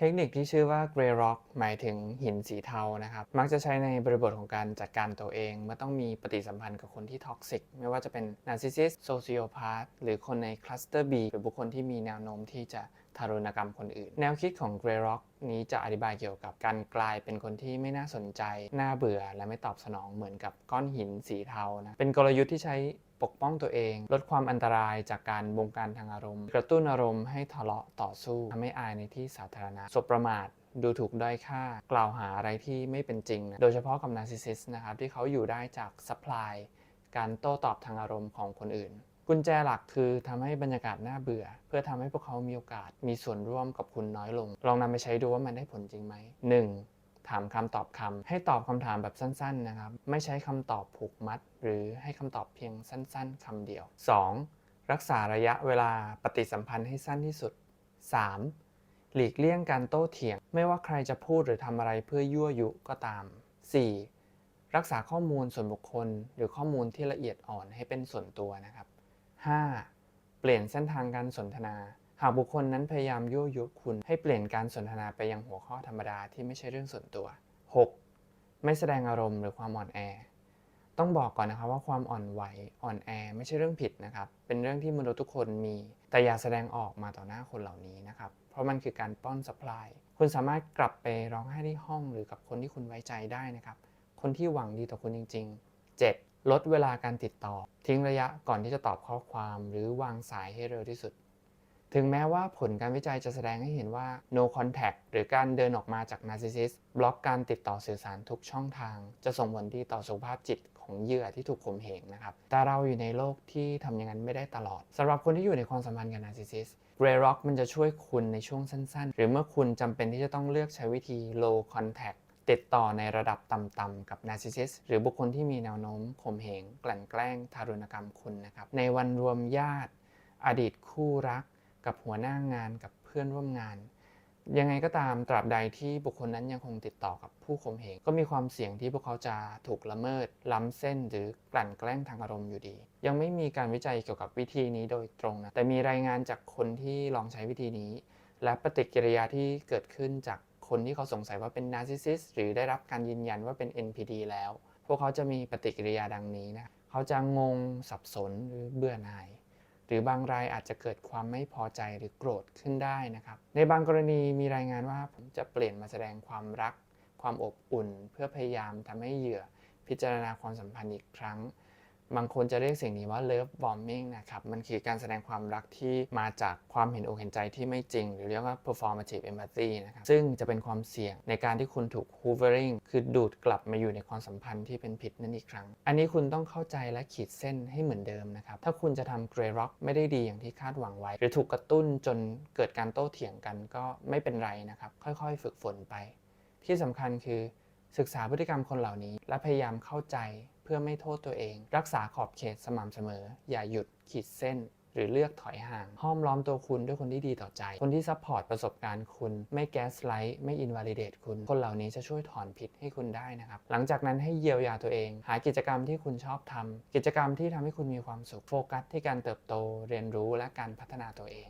เทคนิคที่ชื่อว่า Grey Rock หมายถึงหินสีเทานะครับ มักจะใช้ในบริบทของการจัดการตัวเอง เมื่อต้องมีปฏิสัมพันธ์กับคนที่ท็อกซิก ไม่ว่าจะเป็น Narcissist Sociopath หรือคนในคลัสเตอร์ B หรือบุคคลที่มีแนวโน้มที่จะ ทารุณกรรมคนอื่น แนวคิดของ Grey Rock นี้จะอธิบายเกี่ยวกับการกลายเป็นคนที่ไม่น่าสนใจ น่าเบื่อและไม่ตอบสนองเหมือนกับก้อนหินสีเทานะเป็นกลยุทธ์ที่ใช้ปกป้องตัวเอง ลดความอันตรายจากการบงการทางอารมณ์ กระตุ้นอารมณ์ให้ทะเลาะต่อสู้ทำให้อายในที่สาธารณะสบประมาทดูถูกด้อยค่ากล่าวหาอะไรที่ไม่เป็นจริงนะโดยเฉพาะกับนาร์ซิสซิสนะครับที่เขาอยู่ได้จากสป라이การโต้ตอบทางอารมณ์ของคนอื่น กุญแจหลักคือทำให้บรรยากาศน่าเบื่อ เพื่อทำให้พวกเขามีโอกาสมีส่วนร่วมกับคุณน้อยลง ลองนำไปใช้ดูว่ามันได้ผลจริงไหม 1. ถามคำตอบคำให้ตอบคำถามแบบสั้นๆนะครับ ไม่ใช้คำตอบผูกมัด หรือให้คำตอบเพียงสั้นๆคำเดียว 2. รักษาระยะเวลาปฏิสัมพันธ์ให้สั้นที่สุด 3. หลีกเลี่ยงการโต้เถียง ไม่ว่าใครจะพูดหรือทำอะไรเพื่อยั่วยุก็ตาม 4. รักษาข้อมูลส่วนบุคคล หรือข้อมูลที่ละเอียดอ่อนให้เป็นส่วนตัวนะครับ 5. เปลี่ยนเส้นทางการสนทนา หากบุคคลนั้นพยายามยั่วยุคุณ ให้เปลี่ยนการสนทนาไปยังหัวข้อธรรมดาที่ไม่ใช่เรื่องส่วนตัว 6. ไม่แสดงอารมณ์หรือความอ่อนแอ ต้องบอกก่อนนะครับว่าความอ่อนไหวอ่อนแอไม่ใช่เรื่องผิดนะครับ เป็นเรื่องที่มนุษย์ทุกคนมี แต่อย่าแสดงออกมาต่อหน้าคนเหล่านี้นะครับ เพราะมันคือการป้อนสป라이คุณสามารถกลับไปร้องไห้ที่ห้องหรือกับคนที่คุณไว้ใจได้นะครับ คนที่หวังดีต่อคุณจริง ๆ 7. ลดเวลาการติดต่อ ทิ้งระยะก่อนที่จะตอบข้อความหรือวางสายให้เร็วที่สุด ถึงแม้ว่าผลการวิจัยจะแสดงให้เห็นว่า no contact หรือการเดินออกมาจาก narcissist บล็อกการติดต่อสื่อสารทุกช่องทาง จะส่งผลดีต่อสุขภาพจิตของเหยื่อที่ถูกข่มเหงนะครับ แต่เราอยู่ในโลกที่ทำอย่างนั้นไม่ได้ตลอดสำหรับคนที่อยู่ในความสัมพันธ์กับ narcissist Grey Rock มันจะช่วยคุณในช่วงสั้น ๆ หรือเมื่อคุณจำเป็นที่จะต้องเลือกใช้วิธี low contact ติดต่อในระดับต่ำๆกับ narcissist หรือบุคคลที่มีแนวโน้มข่มเหงกลั่นแกล้งทารุณกรรมคุณนะครับ ในวันรวมญาติ อดีตคู่รัก กับหัวหน้างานกับเพื่อนร่วมงาน ยังไงก็ตามตราบใดที่บุคคลนั้นยังคงติดต่อกับผู้ข่มเหงก็มีความเสี่ยงที่พวกเขาจะถูกละเมิด ล้ำเส้นหรือกลั่นแกล้งทางอารมณ์อยู่ดี ยังไม่มีการวิจัยเกี่ยวกับวิธีนี้โดยตรงนะแต่มีรายงานจากคนที่ลองใช้วิธีนี้ และปฏิกิริยาที่เกิดขึ้นจาก คนที่เขาสงสัยว่าเป็น narcissist หรือได้รับการยืนยันว่าเป็น NPD แล้ว พวกเขาจะมีปฏิกิริยาดังนี้นะเขาจะงงสับสนหรือเบื่อหน่ายหรือบางรายอาจจะเกิดความไม่พอใจหรือโกรธขึ้นได้นะครับ ในบางกรณีมีรายงานว่าผมจะเปลี่ยนมาแสดงความรัก ความอบอุ่น เพื่อพยายามทำให้เหยื่อพิจารณาความสัมพันธ์อีกครั้ง บางคนจะเรียกสิ่งนี้ว่า love bombing นะครับ มันคือการแสดงความรักที่มาจากความเห็นอกเห็นใจที่ไม่จริง หรือเรียกว่า performative empathy นะครับ ซึ่งจะเป็นความเสี่ยงในการที่คุณถูก hoovering คือดูดกลับมาอยู่ในความสัมพันธ์ที่เป็นผิดนั่นอีกครั้ง อันนี้คุณต้องเข้าใจและขีดเส้นให้เหมือนเดิมนะครับ ถ้าคุณจะทำ grey rock ไม่ได้ดีอย่างที่คาดหวังไว้ หรือถูกกระตุ้นจนเกิดการโต้เถียงกันก็ไม่เป็นไรนะครับ ค่อยๆ ฝึกฝนไป ที่สำคัญคือศึกษาพฤติกรรมคนเหล่านี้ และพยายามเข้าใจ เพื่อไม่โทษตัวเอง รักษาขอบเขตสม่ำเสมอ อย่าหยุดขีดเส้น หรือเลือกถอยห่าง ห้อมล้อมตัวคุณด้วยคนที่ดีต่อใจ คนที่ซัพพอร์ตประสบการณ์คุณ ไม่แกสไลท์ไม่อินวาลิเดตคุณ คนเหล่านี้จะช่วยถอนพิษให้คุณได้นะครับ หลังจากนั้นให้เยียวยาตัวเอง หากิจกรรมที่คุณชอบทำกิจกรรมที่ทำให้คุณมีความสุข โฟกัสที่การเติบโต เรียนรู้ และการพัฒนาตัวเอง